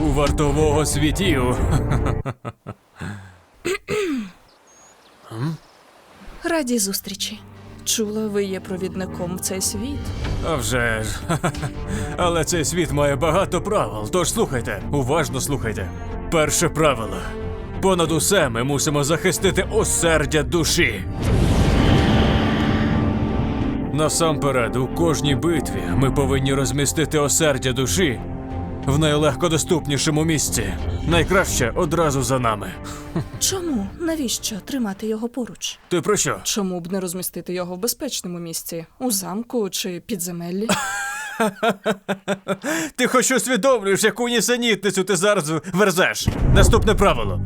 вартового світів. Раді зустрічі. Чула, ви є провідником в цей світ. А вже ж. Але цей світ має багато правил. Тож слухайте, уважно слухайте. Перше правило. Понад усе ми мусимо захистити осердя душі. Насамперед, у кожній битві ми повинні розмістити осердя душі в найлегкодоступнішому місці. Найкраще одразу за нами. Чому? Навіщо тримати його поруч? Ти про що? Чому б не розмістити його в безпечному місці? У замку чи підземеллі? Ти хоч усвідомлюєш, яку нісенітницю ти зараз верзеш. Наступне правило.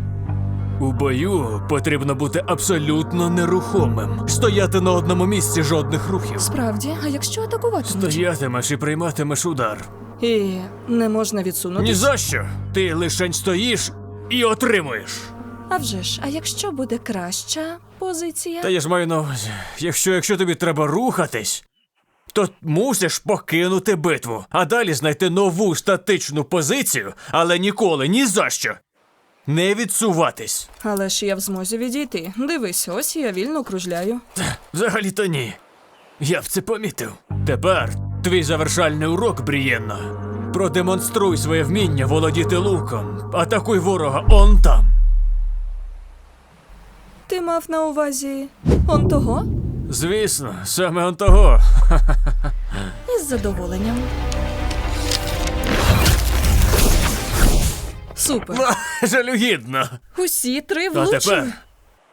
У бою потрібно бути абсолютно нерухомим. Стояти на одному місці жодних рухів. Справді, а якщо атакуватимуть? Стоятимеш і прийматимеш удар. І не можна Ні відсунутися? за що! Ти лишень стоїш і отримуєш. А вже ж, а якщо буде краща позиція? Та я ж маю на увазі, якщо, якщо тобі треба рухатись, то мусиш покинути битву, а далі знайти нову статичну позицію, але ніколи ні за що. Не відсуватись. Але ж я в змозі відійти. Дивись, ось я вільно кружляю. Взагалі-то ні. Я б це помітив. Тепер твій завершальний урок, Брієнно. Продемонструй своє вміння володіти луком. Атакуй ворога он там. Ти мав на увазі он того? Звісно, саме он того. Із задоволенням. Супер. Жалюгідно. Усі три А тепер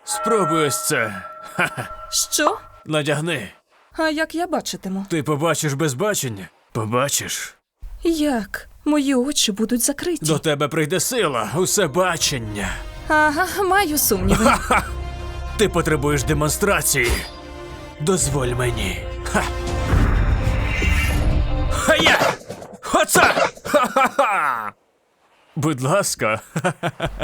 спробуй ось це. Що? Надягни. А як я бачитиму? Ти побачиш без бачення. Побачиш. Як? Мої очі будуть закриті. До тебе прийде сила, усе бачення. Ага, маю сумніви. Ти потребуєш демонстрації. Дозволь мені. Ха. Хая! Оце! Ха-ха-ха! Будь ласка,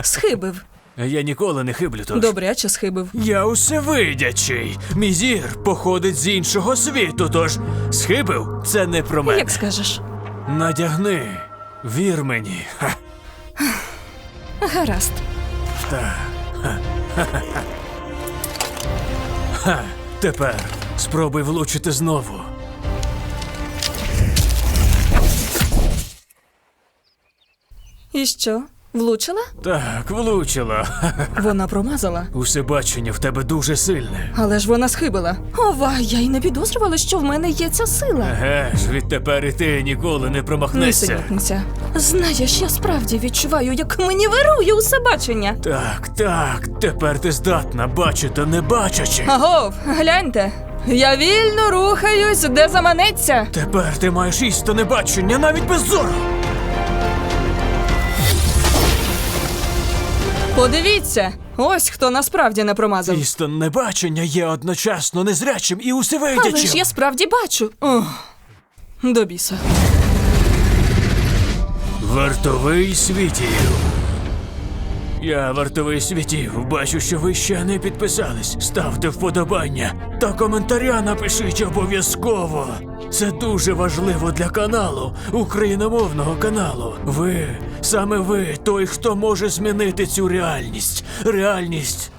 Схибив. Я ніколи не хиблю тож. Добряче схибив. Я усевидячий. Мій зір походить з іншого світу, тож схибив це не про мене. Як скажеш. Надягни, вір мені. Ха. Гаразд. Тепер спробуй влучити знову. І що? Влучила? Так, влучила. Вона промазала. Усе бачення в тебе дуже сильне. Але ж вона схибила. Ова, я й не підозрювала, що в мене є ця сила. Еге ж, відтепер і ти ніколи не промахнешся. Нісенітниця. Знаєш, я справді відчуваю, як мені вирує усе бачення. Так, так, тепер ти здатна бачити, не бачачи. Агов, гляньте. Я вільно рухаюсь, де заманеться. Тепер ти маєш істинне бачення навіть без зору. Подивіться, ось хто насправді не промазав. Істинне бачення є одночасно незрячим і Але ж я справді бачу. Ох, до біса. Вартовий світів. Я вартовий світів. Бачу, що ви ще не підписались. Ставте вподобання та коментаря напишіть обов'язково. Це дуже важливо для каналу, україномовного каналу. Ви, саме ви, той, хто може змінити цю реальність. Реальність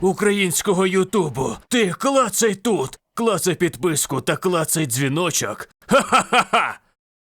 українського Ютубу. Ти клацай тут, клацай підписку та клацай дзвіночок. Ха-ха-ха!